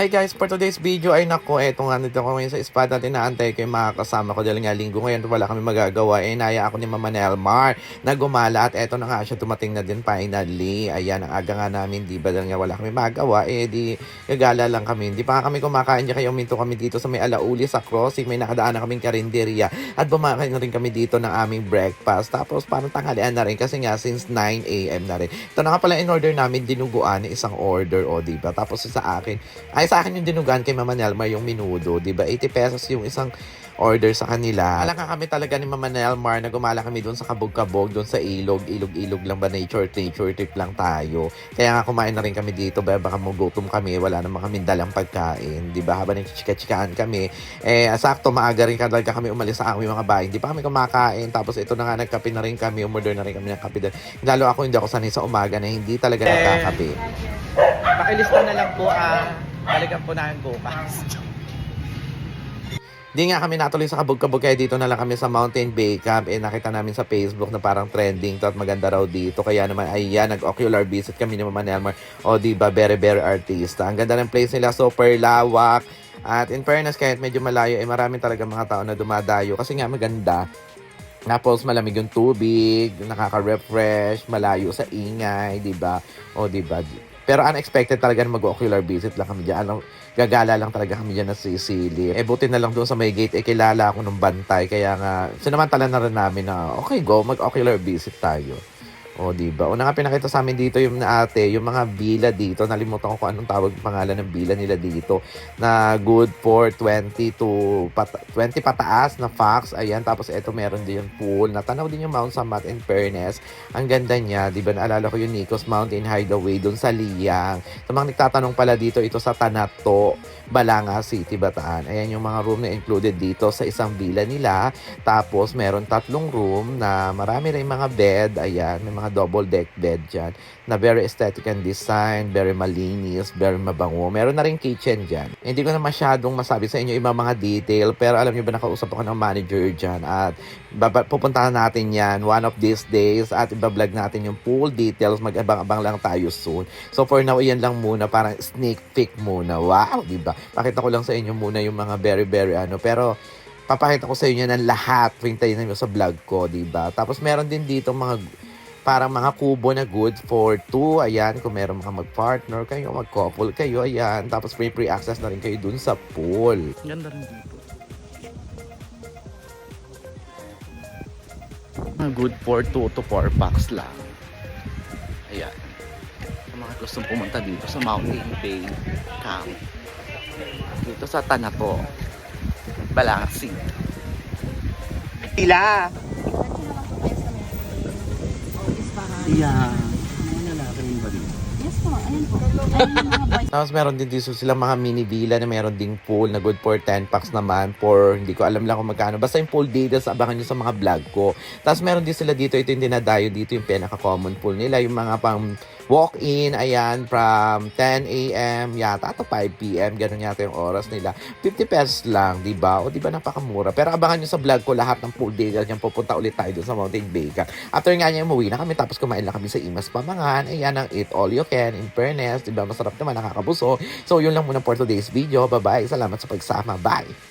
Hi guys, for today's video ay nako, eto nga nito ko ngayon sa espada, tinaantay ko yung mga kasama ko dahil nga linggo ngayon wala kami magagawa. Eh, naya ako ni Mama Nelmar na gumala at eto na nga siya dumating na din finally. Ayan, ang aga nga namin, di ba dahil nga wala kami magawa, eh di gagala lang kami. Di pa kami kumakain niya kaya uminto kami dito sa may alauli sa crossing, may nakadaan na kaming karinderya at bumakain na rin kami dito ng aming breakfast. Tapos parang tanghalian na rin kasi nga since 9 a.m. na rin. Ito na nga pala in order namin dinuguan, isang order o di ba? Tapos sa akin, ay sa akin yung dinugan kay Mama Nelma yung minudo, 'di ba? 80 pesos yung isang order sa kanila. Alam ka kami talaga ni Mama Nelmar na gumala kami doon sa kabog-kabog, doon sa ilog, ilog-ilog lang ba nature, nature trip lang tayo. Kaya nga kumain na rin kami dito, ba baka magutom kami, wala naman kami dalang pagkain, 'di ba? Habang nagchika-chikaan kami, eh sakto maaga rin talaga kami umalis sa aming mga bahay. Hindi pa kami kumakain, tapos ito na nga nagkape na rin kami, umorder na rin kami ng kape. Lalo ako hindi ako sanay sa umaga na hindi talaga nakakape. Pakilista na lang po, ah, balikan po namin bukas. Di nga kami natuloy sa kabog-kabog kaya dito na lang kami sa Mountain Bay Camp. Eh nakita namin sa Facebook na parang trending to at maganda raw dito. Kaya naman ayan, nag-ocular visit kami ni Mama Nelmar. O di ba, very very artista. Ang ganda ng place nila, super lawak. At in fairness, kahit medyo malayo, eh marami talaga mga tao na dumadayo. Kasi nga maganda. Tapos malamig yung tubig, nakaka-refresh, malayo sa ingay, di ba? O di ba? Pero unexpected talaga na mag-ocular visit lang kami dyan. Ano, gagala lang talaga kami dyan na sisili. Eh, buti na lang doon sa may gate, eh, kilala ako ng bantay. Kaya nga, sinamantala na rin namin na, okay, go, mag-ocular visit tayo. O, di ba? Una nga pinakita sa amin dito yung ate, yung mga villa dito. Nalimutan ko kung anong tawag pangalan ng villa nila dito. Na good for 20 to pata- 20 pataas na fax. Ayan, tapos ito meron din yung pool. Natanaw din yung Mount Samat in fairness. Ang ganda niya, di ba? Naalala ko yung Nikos Mountain Hideaway doon sa Liyang. Sa mga nagtatanong pala dito, ito sa Tanato, Balanga City, Bataan. Ayan yung mga room na included dito sa isang villa nila. Tapos meron tatlong room na marami rin mga bed. Ayan, may mga double deck bed dyan na very aesthetic and design, very malinis, very mabango. Meron na rin kitchen dyan. Hindi ko na masyadong masabi sa inyo ibang mga detail, pero alam niyo ba nakausap ako ng manager dyan at pupuntahan natin yan one of these days at ibablog natin yung full details. Mag-abang-abang lang tayo soon. So for now, yan lang muna, parang sneak peek muna. Wow, di ba? Pakita ko lang sa inyo muna yung mga very, very ano. Pero papakita ko sa inyo ng lahat. Hintayin nyo sa vlog ko, di ba? Tapos meron din dito mga parang mga kubo na good for two. Ayan, kung meron mga mag-partner kayo, mag-couple kayo, ayan. Tapos free free access na rin kayo dun sa pool. Ganda rin dito. Mga good for 2 to 4 packs lang. Ayan. Sa mga gustong pumunta dito sa Mountain Bay Camp. Dito sa Tanato. Balansi. Pila! Yeah. Ano lalaki rin ba dito? Yes po, ayun po. Tapos meron din dito sila mga mini villa na meron ding pool na good for 10 packs naman for hindi ko alam lang kung magkano. Basta yung pool details abangan nyo sa mga vlog ko. Tapos meron din sila dito, ito yung dinadayo dito yung pinaka-common pool nila. Yung mga pang walk-in, ayan, from 10 a.m. yata to 5 p.m. Ganun yata yung oras nila. 50 pesos lang, di ba? O di ba napakamura. Pero abangan nyo sa vlog ko lahat ng pool details niyan. Pupunta ulit tayo dun sa Mountain Baker. After nga niya, umuwi na kami. Tapos kumain lang kami sa Imas Pamangan. Ayan ang Eat All You Can. In fairness, di ba? Masarap naman, nakakabuso. So, yun lang muna for today's video. Bye-bye. Salamat sa pagsama. Bye!